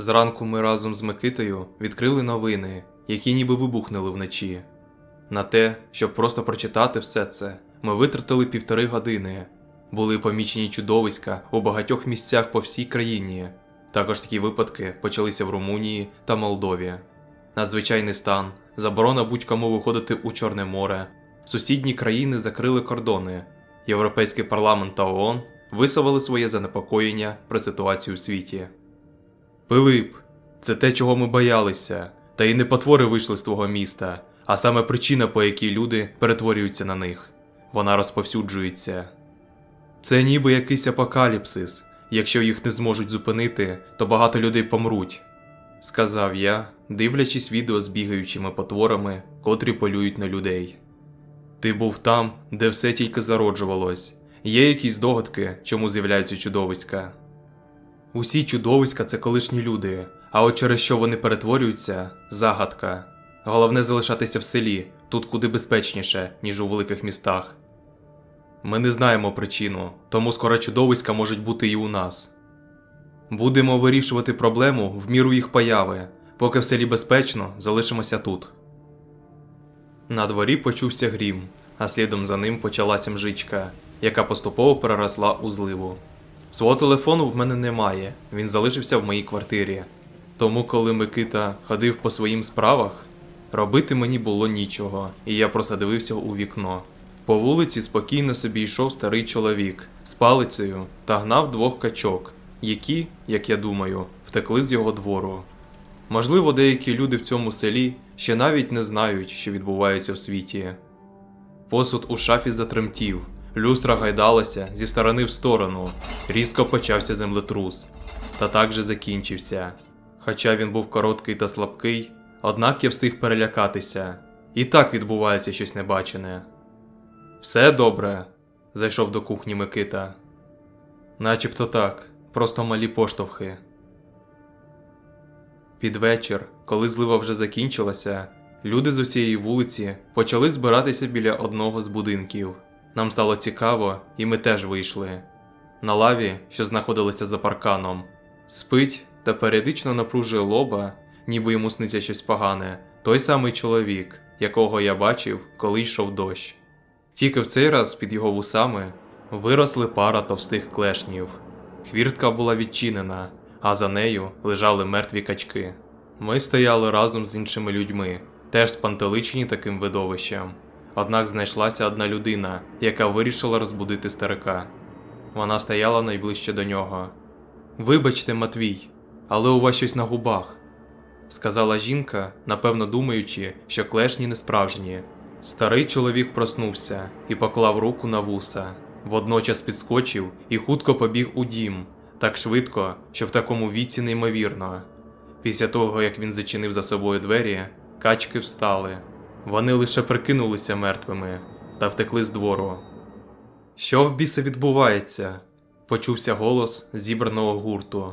Зранку ми разом з Микитою відкрили новини, які ніби вибухнули вночі. На те, щоб просто прочитати все це, ми витратили півтори години. Були помічені чудовиська у багатьох місцях по всій країні. Також такі випадки почалися в Румунії та Молдові. Надзвичайний стан, заборона будь-кому виходити у Чорне море. Сусідні країни закрили кордони. Європейський парламент та ООН висловили своє занепокоєння про ситуацію в світі. Пилип, це те, чого ми боялися, та й не потвори вийшли з твого міста, а саме причина, по якій люди перетворюються на них. Вона розповсюджується. Це ніби якийсь апокаліпсис. Якщо їх не зможуть зупинити, то багато людей помруть, сказав я, дивлячись відео з бігаючими потворами, котрі полюють на людей. Ти був там, де все тільки зароджувалось. Є якісь догадки, чому з'являються чудовиська? Усі чудовиська це колишні люди, а от через що вони перетворюються загадка. Головне залишатися в селі, тут куди безпечніше, ніж у великих містах. Ми не знаємо причину, тому скоро чудовиська можуть бути і у нас. Будемо вирішувати проблему в міру їх появи. Поки в селі безпечно, залишимося тут. На дворі почувся грім, а слідом за ним почалася мжичка, яка поступово переросла у зливу. Свого телефону в мене немає, він залишився в моїй квартирі. Тому, коли Микита ходив по своїм справах, робити мені було нічого, і я просто дивився у вікно. По вулиці спокійно собі йшов старий чоловік з палицею та гнав двох качок, які, як я думаю, втекли з його двору. Можливо, деякі люди в цьому селі ще навіть не знають, що відбувається в світі. Посуд у шафі затремтів, люстра гайдалася зі сторони в сторону, різко почався землетрус, та так же закінчився. Хоча він був короткий та слабкий, однак я встиг перелякатися. І так відбувається щось небачене. Все добре, зайшов до кухні Микита. Начебто так, просто малі поштовхи. Під вечір, коли злива вже закінчилася, люди з усієї вулиці почали збиратися біля одного з будинків. Нам стало цікаво, і ми теж вийшли. На лаві, що знаходилася за парканом, спить та періодично напружує лоба, ніби йому сниться щось погане, той самий чоловік, якого я бачив, коли йшов дощ. Тільки в цей раз під його вусами виросли пара товстих клешнів. Хвіртка була відчинена, а за нею лежали мертві качки. Ми стояли разом з іншими людьми, теж спантеличені таким видовищем. Однак знайшлася одна людина, яка вирішила розбудити старика. Вона стояла найближче до нього. Вибачте, Матвій, але у вас щось на губах, сказала жінка, напевно думаючи, що клешні не справжні. Старий чоловік проснувся і поклав руку на вуса, водночас підскочив і хутко побіг у дім, так швидко, що в такому віці неймовірно. Після того, як він зачинив за собою двері, качки встали. Вони лише прикинулися мертвими та втекли з двору. Що в біса відбувається? почувся голос зібраного гурту.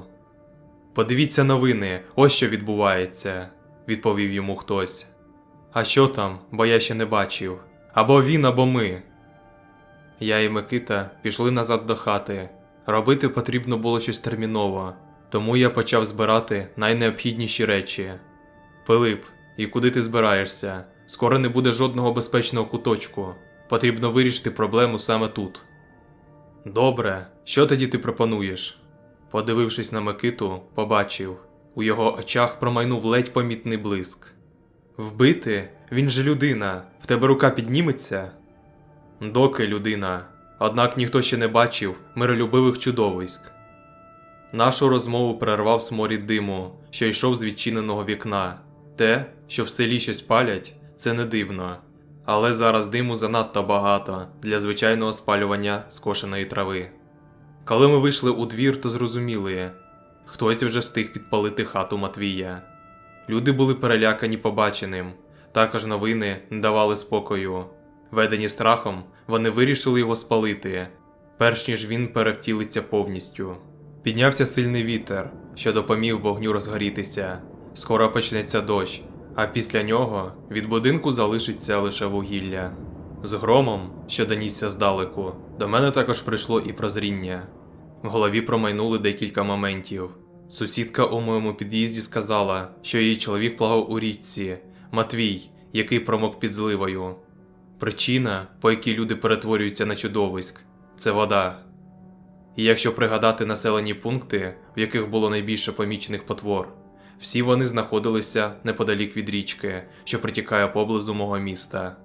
Подивіться новини, ось що відбувається, відповів йому хтось. А що там, бо я ще не бачив. Або він, або ми. Я і Микита пішли назад до хати. Робити потрібно було щось терміново, тому я почав збирати найнеобхідніші речі. Пилип, і куди ти збираєшся? Скоро не буде жодного безпечного куточку. Потрібно вирішити проблему саме тут. Добре, що тоді ти пропонуєш? Подивившись на Микиту, побачив у його очах промайнув ледь помітний блиск. Вбити? Він же людина. В тебе рука підніметься? Доки людина. Однак ніхто ще не бачив миролюбивих чудовиськ. Нашу розмову перервав сморід диму, що йшов з відчиненого вікна. Те, що в селі щось палять, це не дивно. Але зараз диму занадто багато для звичайного спалювання скошеної трави. Коли ми вийшли у двір, то зрозуміли хтось вже встиг підпалити хату Матвія. Люди були перелякані побаченим, також новини не давали спокою. Ведені страхом, вони вирішили його спалити, перш ніж він перевтілиться повністю. Піднявся сильний вітер, що допоміг вогню розгорітися. Скоро почнеться дощ, а після нього від будинку залишиться лише вугілля. З громом, що донісся здалеку, до мене також прийшло і прозріння. В голові промайнули декілька моментів. Сусідка у моєму під'їзді сказала, що її чоловік плавав у річці Матвій, який промок під зливою. Причина, по якій люди перетворюються на чудовиськ, це вода. І якщо пригадати населені пункти, в яких було найбільше помічених потвор, всі вони знаходилися неподалік від річки, що притікає поблизу мого міста.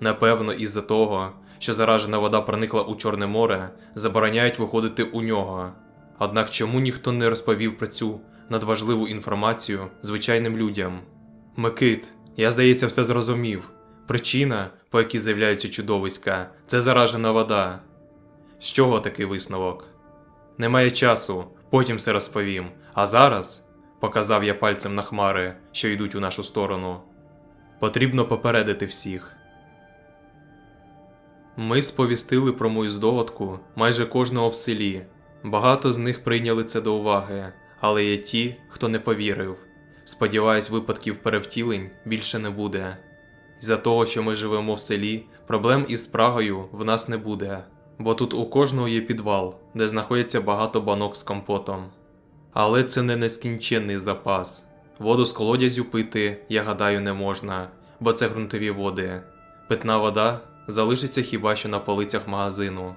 Напевно, із-за того, що заражена вода проникла у Чорне море, забороняють виходити у нього. Однак чому ніхто не розповів про цю надважливу інформацію звичайним людям? Микит, я здається, все зрозумів. Причина, по якій з'являються чудовиська, це заражена вода. З чого такий висновок? Немає часу, потім все розповім. А зараз, показав я пальцем на хмари, що йдуть у нашу сторону. Потрібно попередити всіх. Ми сповістили про мою здогадку майже кожного в селі. Багато з них прийняли це до уваги, але є ті, хто не повірив. Сподіваюсь, випадків перевтілень більше не буде. З-за того, що ми живемо в селі, проблем із спрагою в нас не буде, бо тут у кожного є підвал, де знаходиться багато банок з компотом. Але це не нескінченний запас. Воду з колодязю пити, я гадаю, не можна, бо це ґрунтові води. Питна вода залишиться хіба що на полицях магазину.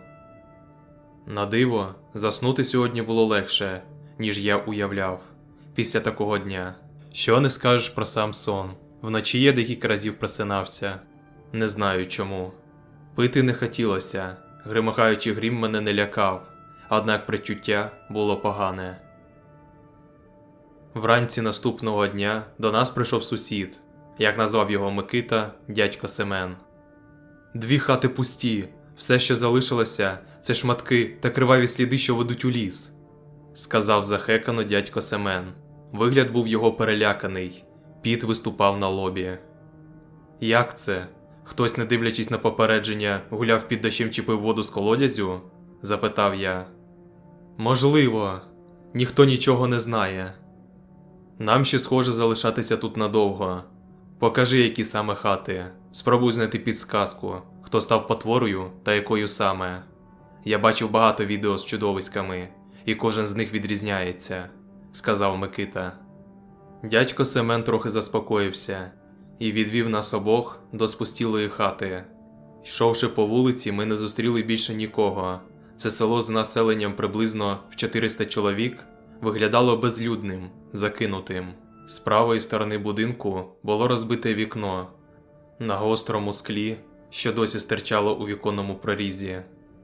На диво, заснути сьогодні було легше, ніж я уявляв, після такого дня. Що не скажеш про сам сон? Вночі я декілька разів просинався, не знаю чому. Пити не хотілося, гримахаючи грім мене не лякав, однак причуття було погане. Вранці наступного дня до нас прийшов сусід, як назвав його Микита, дядько Семен. Дві хати пусті, все, що залишилося, це шматки та криваві сліди, що ведуть у ліс, сказав захекано дядько Семен. Вигляд був його переляканий, піт виступав на лобі. Як це? Хтось, не дивлячись на попередження, гуляв під дощем чи пив воду з колодязю? запитав я. Можливо, ніхто нічого не знає. Нам ще схоже залишатися тут надовго. Покажи, які саме хати. Спробуй знайти підсказку, хто став потворою та якою саме. Я бачив багато відео з чудовиськами, і кожен з них відрізняється, сказав Микита. Дядько Семен трохи заспокоївся і відвів нас обох до спустілої хати. Йшовши по вулиці, ми не зустріли більше нікого. Це село з населенням приблизно в 400 чоловік виглядало безлюдним, закинутим. З правої сторони будинку було розбите вікно на гострому склі, що досі стирчало у віконному прорізі.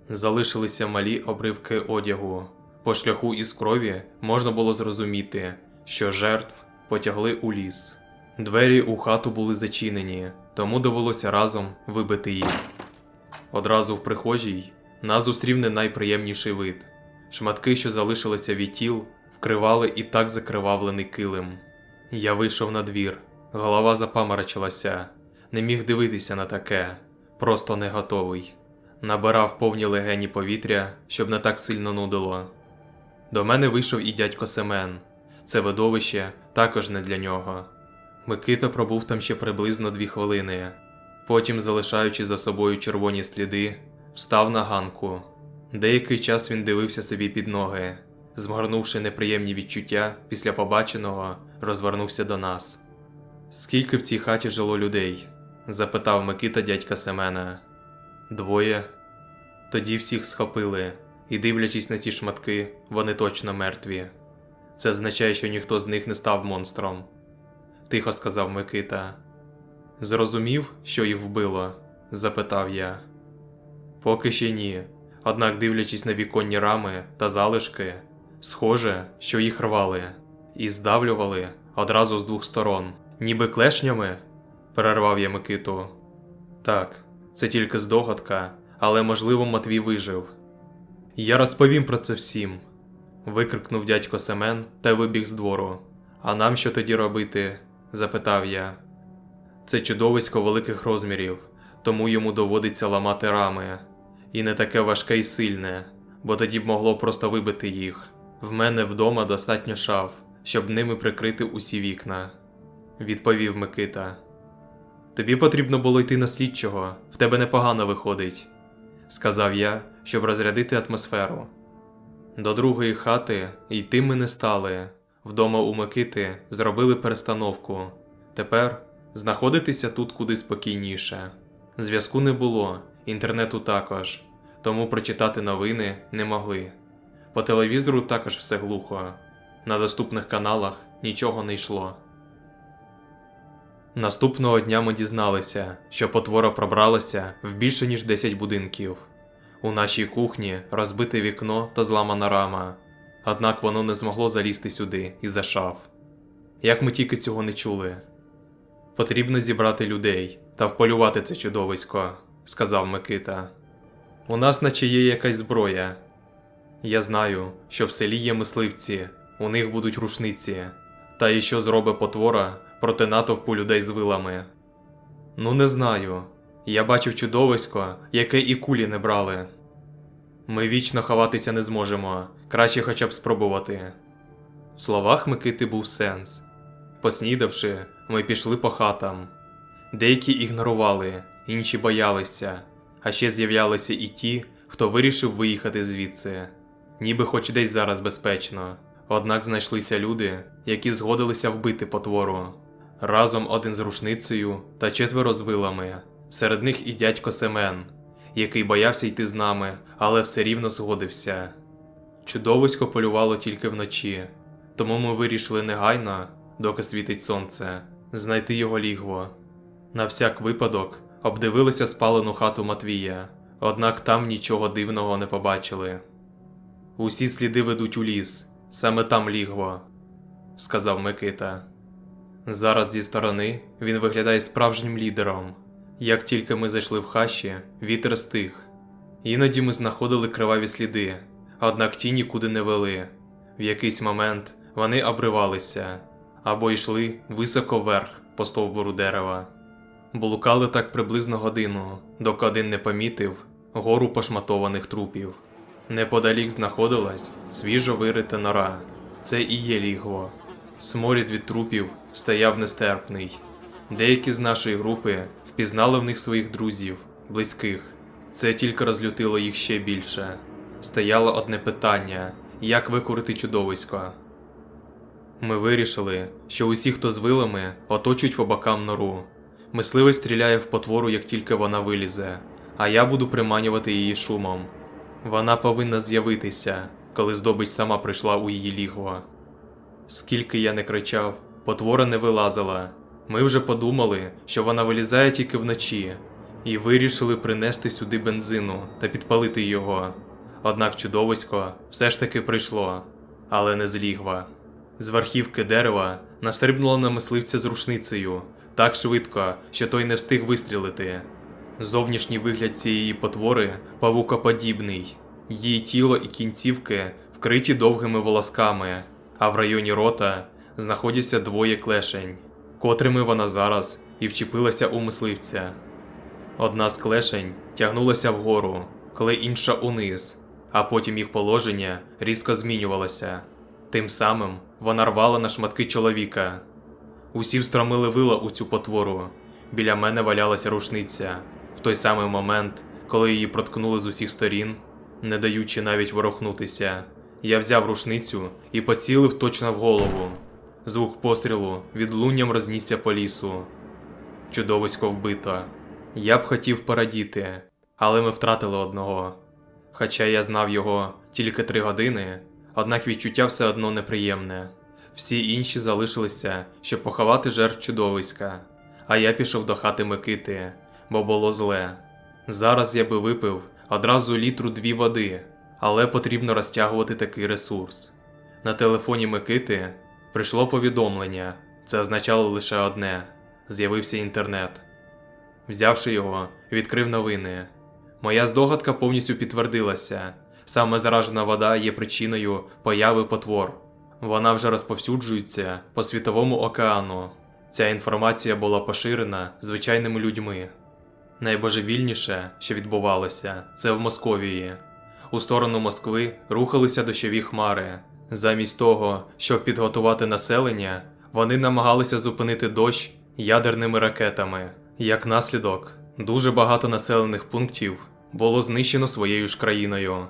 Залишилися малі обривки одягу. По шляху із крові можна було зрозуміти, що жертв потягли у ліс. Двері у хату були зачинені, тому довелося разом вибити їх. Одразу в прихожій нас зустрів не найприємніший вид. Шматки, що залишилися від тіл, вкривали і так закривавлений килим. Я вийшов на двір, голова запаморочилася, не міг дивитися на таке, просто не готовий. Набирав повні легені повітря, щоб не так сильно нудило. До мене вийшов і дядько Семен. Це видовище також не для нього. Микита пробув там ще приблизно дві хвилини. Потім, залишаючи за собою червоні сліди, встав на ганку. Деякий час він дивився собі під ноги. Зморнувши неприємні відчуття після побаченого, розвернувся до нас. Скільки в цій хаті жило людей? запитав Микита дядька Семена. Двоє. Тоді всіх схопили, і, дивлячись на ці шматки, вони точно мертві. Це означає, що ніхто з них не став монстром, тихо сказав Микита. Зрозумів, що їх вбило? запитав я. Поки ще ні. Однак, дивлячись на віконні рами та залишки, схоже, що їх рвали і здавлювали одразу з двох сторон, ніби клешнями, перервав я Микиту. Так, це тільки здогадка, але можливо Матвій вижив. Я розповім про це всім. викрикнув дядько Семен та вибіг з двору. А нам що тоді робити? запитав я. Це чудовисько великих розмірів, тому йому доводиться ламати рами. І не таке важке й сильне, бо тоді б могло просто вибити їх. В мене вдома достатньо шаф, щоб ними прикрити усі вікна, відповів Микита. Тобі потрібно було йти на слідчого, в тебе непогано виходить, сказав я, щоб розрядити атмосферу. До другої хати йти ми не стали. Вдома у Микити зробили перестановку. Тепер знаходитися тут куди спокійніше. Зв'язку не було, інтернету також, тому прочитати новини не могли. По телевізору також все глухо. На доступних каналах нічого не йшло. Наступного дня ми дізналися, що потвора пробралася в більше ніж 10 будинків. У нашій кухні розбите вікно та зламана рама, однак воно не змогло залізти сюди із-за шаф. Як ми тільки цього не чули. Потрібно зібрати людей та вполювати це чудовисько, сказав Микита. У нас наче є якась зброя. Я знаю, що в селі є мисливці, у них будуть рушниці. Та і що зробить потвора проти натовпу людей з вилами? Ну, не знаю. Я бачив чудовисько, яке і кулі не брали. Ми вічно ховатися не зможемо, краще хоча б спробувати. В словах Микити був сенс. Поснідавши, ми пішли по хатам. Деякі ігнорували, інші боялися, а ще з'являлися і ті, хто вирішив виїхати звідси, ніби хоч десь зараз безпечно. Однак знайшлися люди, які згодилися вбити потвору. Разом один з рушницею та четверо з вилами. Серед них і дядько Семен, який боявся йти з нами, але все рівно згодився. Чудовисько полювало тільки вночі, тому ми вирішили негайно, доки світить сонце, знайти його лігво. На всяк випадок обдивилися спалену хату Матвія, однак там нічого дивного не побачили. Усі сліди ведуть у ліс, саме там лігво, сказав Микита. Зараз зі сторони він виглядає справжнім лідером. Як тільки ми зайшли в хащі, вітер стих. Іноді ми знаходили криваві сліди, однак ті нікуди не вели. В якийсь момент вони обривалися або йшли високо вверх по стовбуру дерева. Блукали так приблизно годину, доки один не помітив гору пошматованих трупів. Неподалік знаходилась свіжо вирита нора. Це і є лігво. Сморід від трупів стояв нестерпний. Деякі з нашої групи впізнали в них своїх друзів, близьких. Це тільки розлютило їх ще більше. Стояло одне питання: як викорити чудовисько. Ми вирішили, що усі, хто з вилами, оточують по бокам нору. Мисливець стріляє в потвору, як тільки вона вилізе, а я буду приманювати її шумом. Вона повинна з'явитися, коли здобич сама прийшла у її лігво. Скільки я не кричав, потвора не вилазила. Ми вже подумали, що вона вилізає тільки вночі, і вирішили принести сюди бензину та підпалити його. Однак чудовисько все ж таки прийшло, але не з лігва. З верхівки дерева настрибнула на мисливця з рушницею так швидко, що той не встиг вистрілити. Зовнішній вигляд цієї потвори павукоподібний, її тіло і кінцівки вкриті довгими волосками, а в районі рота знаходяться двоє клешень, котрими вона зараз і вчепилася у мисливця. Одна з клешень тягнулася вгору, коли інша униз, а потім їх положення різко змінювалося. Тим самим вона рвала на шматки чоловіка. Усі встромили вила у цю потвору. Біля мене валялася рушниця. В той самий момент, коли її проткнули з усіх сторін, не даючи навіть ворухнутися, я взяв рушницю і поцілив точно в голову. Звук пострілу відлунням рознісся по лісу. Чудовисько вбито. Я б хотів порадіти, але ми втратили одного. Хоча я знав його тільки три години, однак відчуття все одно неприємне. Всі інші залишилися, щоб поховати жертв чудовиська, а я пішов до хати Микити, бо було зле. Зараз я би випив одразу літру дві води, але потрібно розтягувати такий ресурс. На телефоні Микити прийшло повідомлення, це означало лише одне: з'явився інтернет. Взявши його, відкрив новини. Моя здогадка повністю підтвердилася. Саме заражена вода є причиною появи потвор. Вона вже розповсюджується по світовому океану. Ця інформація була поширена звичайними людьми. Найбожевільніше, що відбувалося, це в Московії. У сторону Москви рухалися дощові хмари. Замість того, щоб підготувати населення, вони намагалися зупинити дощ ядерними ракетами. Як наслідок, дуже багато населених пунктів було знищено своєю ж країною.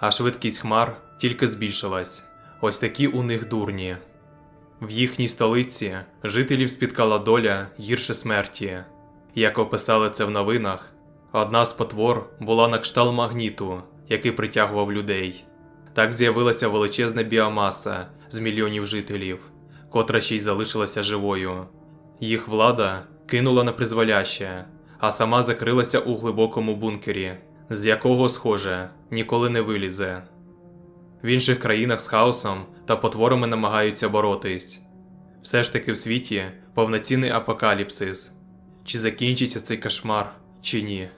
А швидкість хмар тільки збільшилась. Ось такі у них дурні. В їхній столиці жителів спіткала доля гірше смерті. Як описали це в новинах, одна з потвор була на кшталт магніту, який притягував людей. Так з'явилася величезна біомаса з мільйонів жителів, котра ще й залишилася живою. Їх влада кинула на призволяще, а сама закрилася у глибокому бункері, з якого, схоже, ніколи не вилізе. В інших країнах з хаосом та потворами намагаються боротись. Все ж таки в світі повноцінний апокаліпсис. Чи закінчиться цей кошмар, чи ні?